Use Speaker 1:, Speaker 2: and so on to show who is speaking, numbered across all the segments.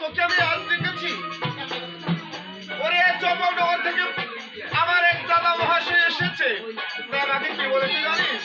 Speaker 1: তোকে আমি আজ দেখেছি ওরে চম্পকনগর থেকে আমার এক দাদা মহাশয় এসেছে। তা আমাকে কি বলেছে জানিস?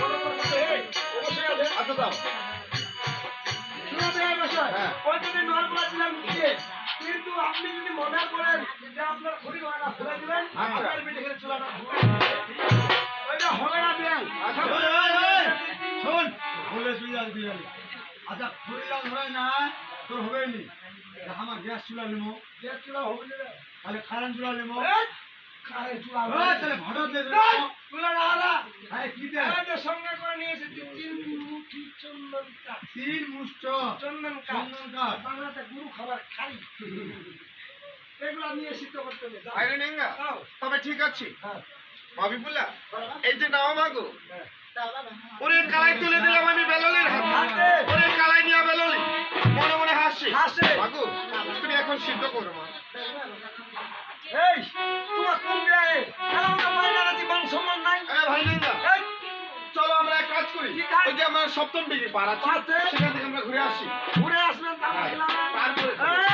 Speaker 2: কিন্তু আপনি যদি মনে করেন যে আপনার খুবই মানা খুলে দিবেন।
Speaker 1: আচ্ছা।
Speaker 2: আপনার বেটে খেলে চলে না ওইটা হবে না বিয়ান
Speaker 1: আচ্ছা।
Speaker 2: শোন বলে তুই আর বিয়ান আচ্ছা খুললাম ধরে না তোর হবে নি। আমার গ্যাস চুলা নেব। গ্যাস চুলা হবে না। তাহলে কারেন্ট চুলা নেব। কারেন্ট চুলা তাহলে ভাড়া দিয়ে দেবো। চুলা না না হ্যাঁ কি দে সঙ্গে করে নিয়ে এসেছি তিন চন্দন কাঠ তিন মুষ্ট চন্দন কাঠ চন্দন কাঠ বাংলাতে গুরু খাবার খাই। এগুলো নিয়ে সিদ্ধ করতে হবে যাও।
Speaker 1: বাইরে নেন না
Speaker 2: যাও।
Speaker 1: তবে ঠিক আছে।
Speaker 2: হ্যাঁ।
Speaker 1: মাবিবুল্লাহ এই যে নাও মাগো
Speaker 2: হ্যাঁ।
Speaker 1: ওরে কালাই তুলে দিলাম আমি বেললির হাতে।
Speaker 2: হাতে।
Speaker 1: ওরে কালাই নিয়ে বেললি মনে মনে হাসি।
Speaker 2: হাসে।
Speaker 1: মাগো তুমি এখন সিদ্ধ করো মা।
Speaker 2: এই তোমার কোন বিয়ে
Speaker 1: সপ্তম ডিগ্রি পাড়া। সেখান থেকে আমরা ঘুরে আসি।
Speaker 2: ঘুরে আসবেন তারপর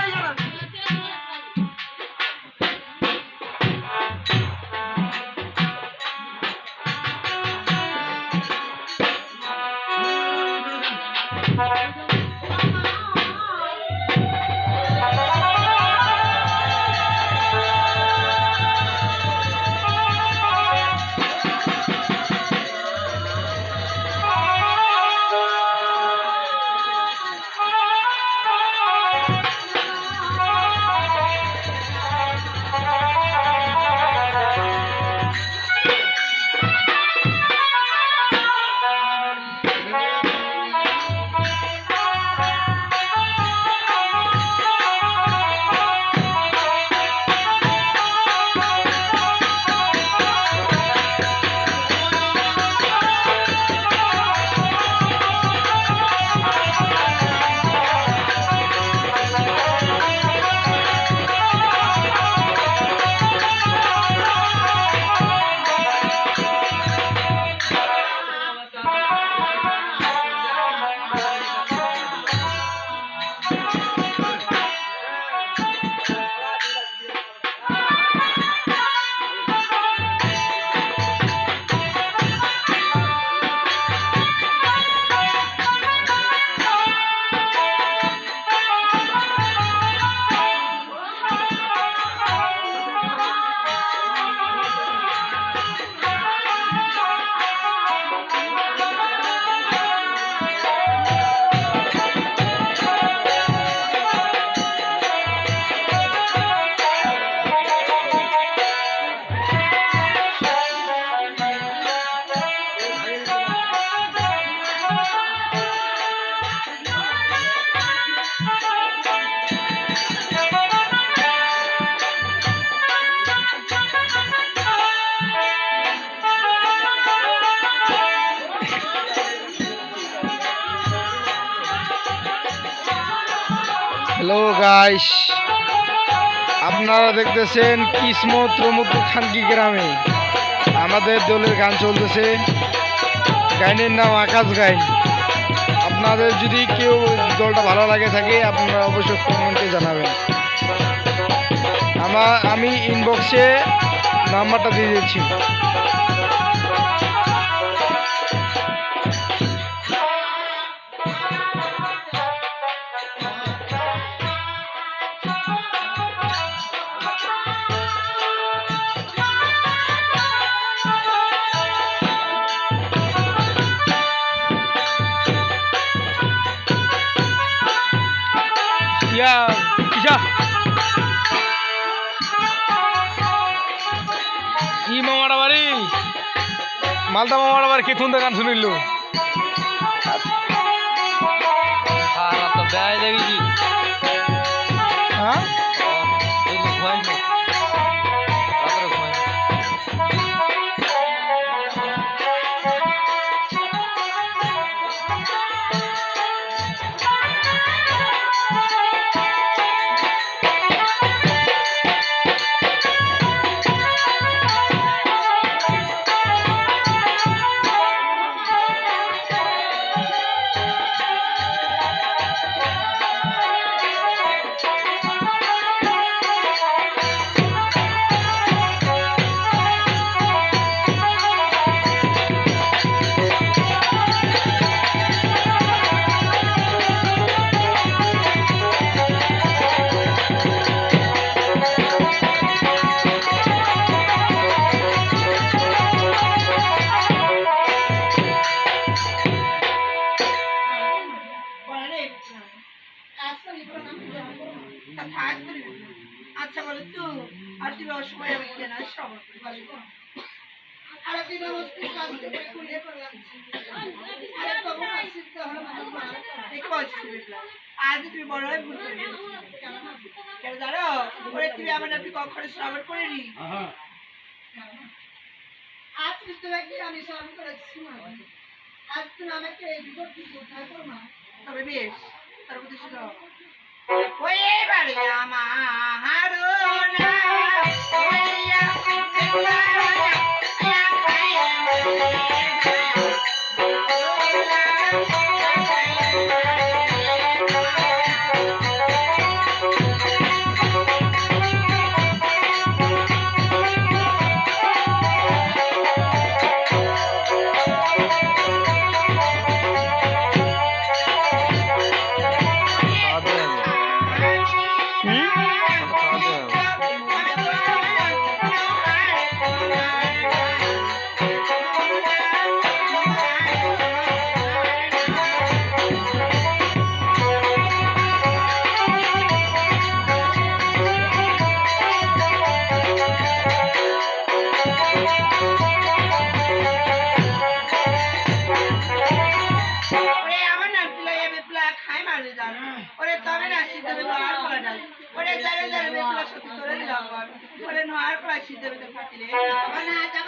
Speaker 3: হ্যালো গাইস আপনারা দেখতেছেন কিসমত রমুপুর খানকি গ্রামে। আমাদের দলের গান চলতেছে। গাইনের নাম আকাশ গাইন আপনাদের যদি কেউ দলটা ভালো লাগে থাকে, আপনারা অবশ্যই কমেন্টে জানাবেন। আমার আমি ইনবক্সে নাম্বারটা দিয়ে দিচ্ছি। ইয়া কিসের যা কি মামারা বাড়ি মালদা মামারা বাড়ি কেতুন
Speaker 4: আচ্ছা বলো তো আর তুমি অসময় আমি কেন আর বেটা আজ তুমি বড় হয়ে ভুল করে কেন জানো? ওরে তুমি আমার নামটি কখনো শ্রবণ করিনি?
Speaker 2: হ্যাঁ
Speaker 4: আজ তোমাকে আমি শ্রবণ করেছি না আজ তুমি আমাকে এই বিপদ উদ্ধার করো না তবে বেশ তার মধ্যে ছিল ওই ওরে নো আর করা সিদ্ধ বেতো ফাটিলে আমার না যাব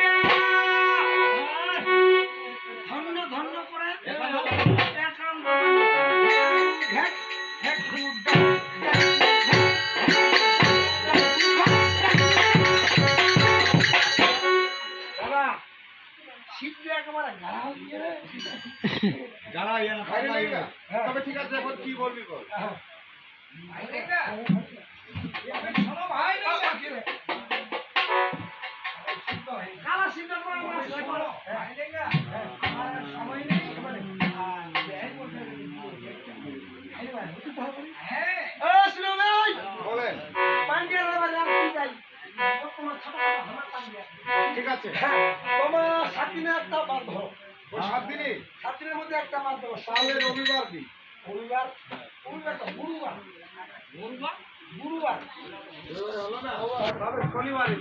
Speaker 1: আছে
Speaker 2: এখন
Speaker 1: কি বলবি বল? বলেন।
Speaker 2: কি যাই?
Speaker 1: ঠিক আছে।
Speaker 2: তোমার সাত দিনে একটা বার ধরো।
Speaker 1: সাত দিনই
Speaker 2: সাত দিনের মধ্যে একটা বার ধরো।
Speaker 1: তাহলে রবিবার দিন।
Speaker 2: রবিবার রবিবার তো গুরুবার। গুরুবার? গুরুবার।
Speaker 1: শনিবারে